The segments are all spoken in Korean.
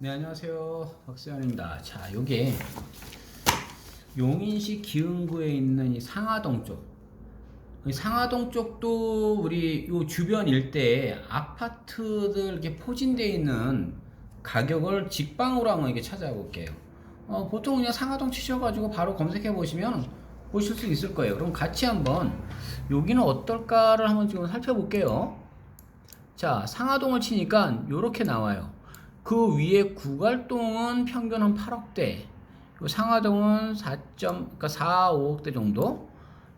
네 안녕하세요 박수현입니다. 자 요게 용인시 기흥구에 있는 이 상하동 쪽. 이 상하동 쪽도 우리 요 주변 일대에 아파트들 이렇게 포진되어 있는 가격을 직방으로 한번 이렇게 찾아볼게요. 어, 보통 그냥 상하동 치셔가지고 바로 검색해 보시면 보실 수 있을 거예요. 그럼 같이 한번 여기는 어떨까를 한번 지금 살펴볼게요. 자, 상하동을 치니까 이렇게 나와요. 그 위에 구갈동은 평균 한 8억대, 요 상하동은 4. 그러니까 4, 5억대 정도.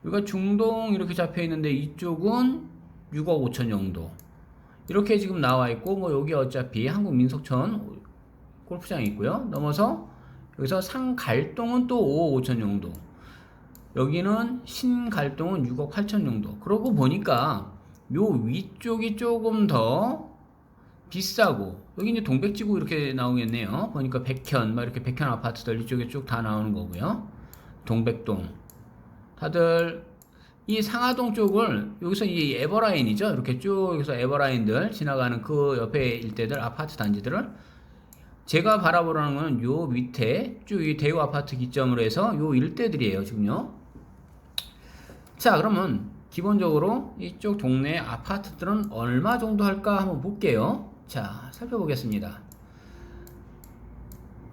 여기가 중동 이렇게 잡혀 있는데 이쪽은 6억 5천 정도. 이렇게 지금 나와 있고 뭐 여기 어차피 한국 민속촌 골프장이 있고요. 넘어서 여기서 상갈동은 또 5억 5천 정도. 여기는 신갈동은 6억 8천 정도. 그러고 보니까 요 위쪽이 조금 더 비싸고 여기 이제 동백지구 이렇게 나오겠네요. 보니까 백현 막 이렇게 백현 아파트들 이쪽에 쭉 다 나오는 거고요. 동백동 다들 이 상하동 쪽을 여기서 이 에버라인이죠. 이렇게 쭉 여기서 에버라인들 지나가는 그 옆에 일대들 아파트 단지들을 제가 바라보라는 거는 요 밑에 쭉 이 대우 아파트 기점으로 해서 요 일대들이에요. 지금요. 자 그러면 기본적으로 이쪽 동네 아파트들은 얼마 정도 할까 한번 볼게요. 자, 살펴보겠습니다.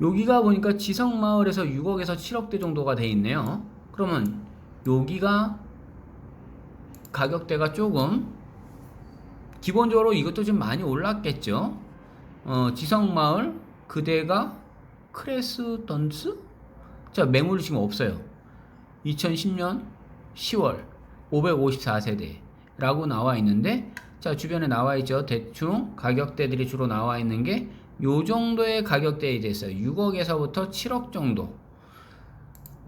여기가 보니까 지성마을에서 6억에서 7억대 정도가 돼 있네요. 그러면 여기가 가격대가 조금 기본적으로 이것도 좀 많이 올랐겠죠. 어, 지성마을 그대가 크레스던스? 자, 매물이 지금 없어요. 2010년 10월 554세대라고 나와 있는데 자 주변에 나와 있죠. 대충 가격대들이 주로 나와 있는 게 요 정도의 가격대에 있어요. 6억에서부터 7억 정도.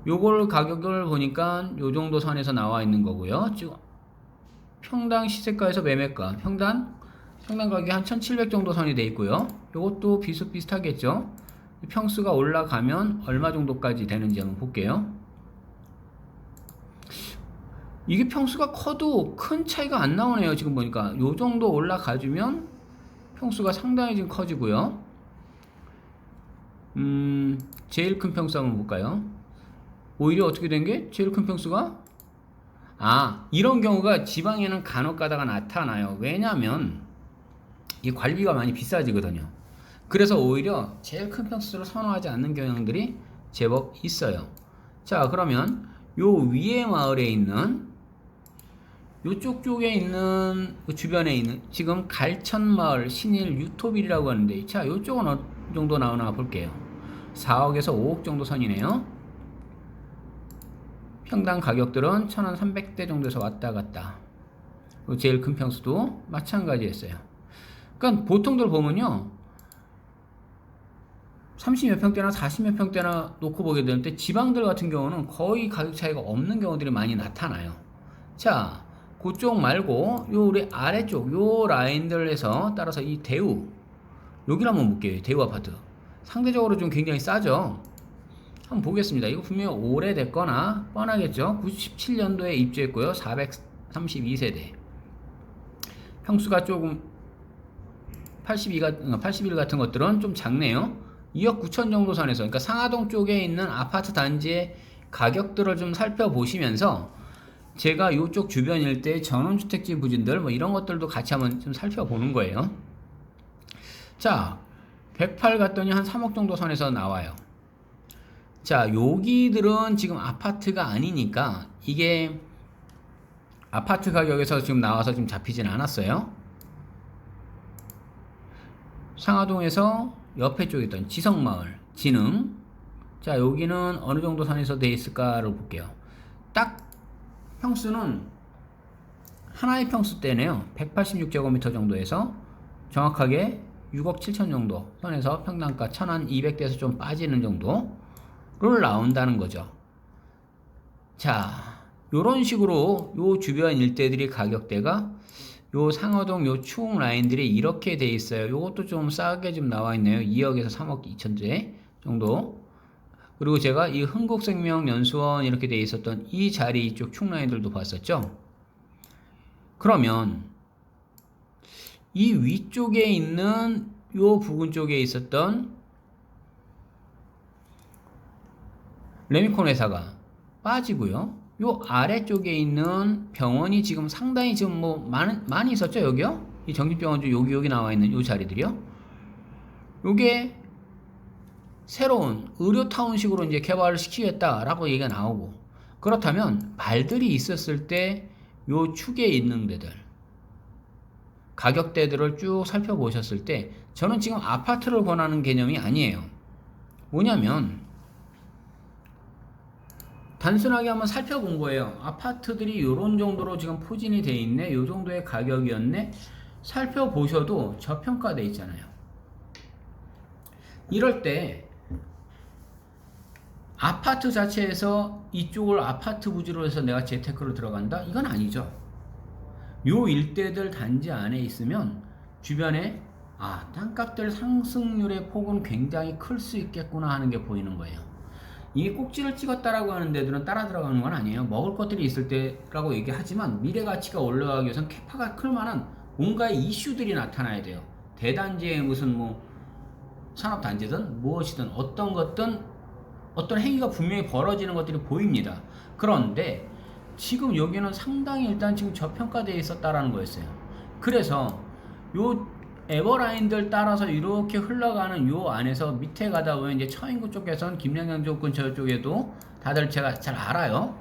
요걸 가격을 보니까 요 정도 선에서 나와 있는 거고요. 평당 시세가에서 매매가 평당 평당 가격이 한 1700 정도 선이 돼 있고요. 요것도 비슷비슷하겠죠? 평수가 올라가면 얼마 정도까지 되는지 한번 볼게요 이게 평수가 커도 큰 차이가 안 나오네요. 지금 보니까 요 정도 올라가주면 평수가 상당히 지금 커지고요. 음, 제일 큰 평수 한번 볼까요? 오히려 어떻게 된 게 제일 큰 평수가 아 이런 경우가 지방에는 간혹 가다가 나타나요. 왜냐하면 이 관리가 많이 비싸지거든요. 그래서 오히려 제일 큰 평수를 선호하지 않는 경향들이 제법 있어요. 자 그러면 요 위에 마을에 있는 요쪽 쪽에 있는 그 주변에 있는 지금 갈천마을 신일 유토빌이라고 하는데 자 요쪽은 어느 정도 나오나 볼게요. 4억에서 5억 정도 선이네요. 평당 가격들은 1300대 정도에서 왔다 갔다. 그리고 제일 큰 평수도 마찬가지였어요. 그러니까 보통들 보면요 30몇 평대나 40몇 평대나 놓고 보게 되는데 지방들 같은 경우는 거의 가격 차이가 없는 경우들이 많이 나타나요. 자 그쪽 말고 요 우리 아래쪽 요 라인들에서 따라서 이 대우 여기를 한번 볼게요 대우 아파트. 상대적으로 좀 굉장히 싸죠? 한번 보겠습니다. 이거 분명히 오래됐거나 뻔하겠죠? 97년도에 입주했고요. 432세대. 평수가 조금 82가 81 같은 것들은 좀 작네요. 2억 9천 정도 선에서. 그러니까 상하동 쪽에 있는 아파트 단지의 가격들을 좀 살펴보시면서 제가 이쪽 주변 일대 전원주택지 부진들 뭐 이런 것들도 같이 한번 좀 살펴보는 거예요. 자, 108 갔더니 한 3억 정도 선에서 나와요. 자, 여기들은 지금 아파트가 아니니까 이게 아파트 가격에서 지금 나와서 지금 잡히진 않았어요. 상하동에서 옆에 쪽에 있던 지성마을, 진흥. 자, 여기는 어느 정도 선에서 돼 있을까를 볼게요. 딱 평수는 하나의 평수 때네요. 186제곱미터 정도에서 정확하게 6억 7천 정도 선에서 평당가 1200대에서 좀 빠지는 정도를 나온다는 거죠. 자, 요런 식으로 요 주변 일대들이 가격대가 요 상어동 요 추웅 라인들이 이렇게 돼 있어요. 요것도 좀 싸게 좀 나와 있네요. 2억에서 3억 2천대 정도 그리고 제가 이 흥국생명연수원 이렇게 돼 있었던 이 자리 이쪽 충라인들도 봤었죠. 그러면 이 위쪽에 있는 요 부분 쪽에 있었던 레미콘 회사가 빠지고요. 요 아래쪽에 있는 병원이 지금 상당히 지금 뭐 많은 많이 있었죠 여기요. 이 정신병원 쪽 여기 여기 나와 있는 요 자리들이요. 요게 새로운 의료 타운식으로 이제 개발을 시키겠다라고 얘기가 나오고 그렇다면 말들이 있었을 때 요 축에 있는 데들 가격대들을 쭉 살펴보셨을 때 저는 지금 아파트를 권하는 개념이 아니에요. 뭐냐면 단순하게 한번 살펴본 거예요. 아파트들이 이런 정도로 지금 포진이 돼 있네. 요 정도의 가격이었네. 살펴보셔도 저평가돼 있잖아요. 이럴 때 아파트 자체에서 이쪽을 아파트 부지로 해서 내가 재테크로 들어간다? 이건 아니죠. 요 일대들 단지 안에 있으면 주변에 아, 땅값들 상승률의 폭은 굉장히 클 수 있겠구나 하는 게 보이는 거예요. 이게 꼭지를 찍었다라고 하는 데들은 따라 들어가는 건 아니에요. 먹을 것들이 있을 때라고 얘기하지만 미래 가치가 올라가기 위해선 캐파가 클 만한 뭔가의 이슈들이 나타나야 돼요. 대단지의 무슨 뭐 산업 단지든 무엇이든 어떤 것든 어떤 행위가 분명히 벌어지는 것들이 보입니다. 그런데 지금 여기는 상당히 일단 지금 저평가되어 있었다라는 거였어요. 그래서 요 에버라인들 따라서 이렇게 흘러가는 요 안에서 밑에 가다 보면 이제 처인구 쪽에선 김양양 조건 저쪽에도 다들 제가 잘 알아요.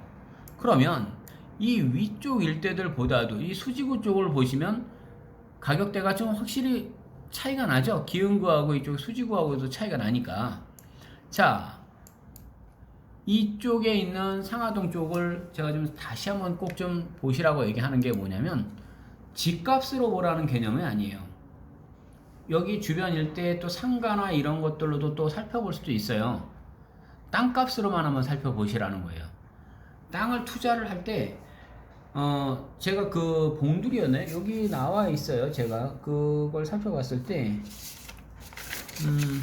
그러면 이 위쪽 일대들보다도 이 수지구 쪽을 보시면 가격대가 좀 확실히 차이가 나죠. 기흥구하고 이쪽 수지구하고도 차이가 나니까. 자, 이쪽에 있는 상하동 쪽을 제가 좀 다시 한번 꼭 좀 보시라고 얘기하는 게 뭐냐면 집값으로 보라는 개념이 아니에요. 여기 주변 일대에 또 상가나 이런 것들로도 또 살펴볼 수도 있어요. 땅값으로만 한번 살펴보시라는 거예요. 땅을 투자를 할 때, 어, 제가 그 봉두리였네? 여기 나와 있어요. 제가 그걸 살펴봤을 때, 음,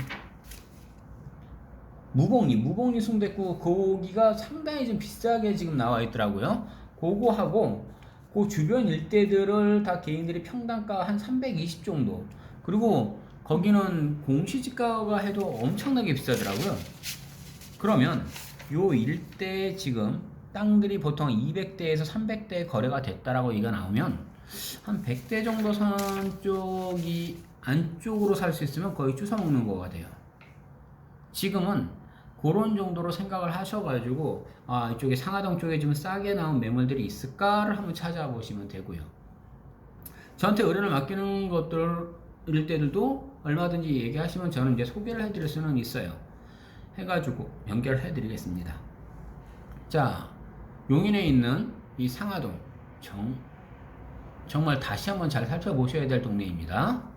무봉리, 무봉리 순댓국 거기가 상당히 좀 비싸게 지금 나와 있더라고요. 그거하고 그 주변 일대들을 다 개인들이 평당가 한 320 정도. 그리고 거기는 공시지가가 해도 엄청나게 비싸더라고요. 그러면 요 일대 지금 땅들이 보통 200대에서 300대 거래가 됐다라고 얘기가 나오면 한 100대 정도 선 쪽이 안쪽으로 살 수 있으면 거의 주워 먹는 거가 돼요. 지금은 그런 정도로 생각을 하셔가지고 아 이쪽에 상하동 쪽에 좀 싸게 나온 매물들이 있을까를 한번 찾아보시면 되고요. 저한테 의뢰를 맡기는 것들일 때들도 얼마든지 얘기하시면 저는 이제 소개를 해드릴 수는 있어요. 해가지고 연결을 해드리겠습니다. 자 용인에 있는 이 상하동 정 정말 다시 한번 잘 살펴보셔야 될 동네입니다.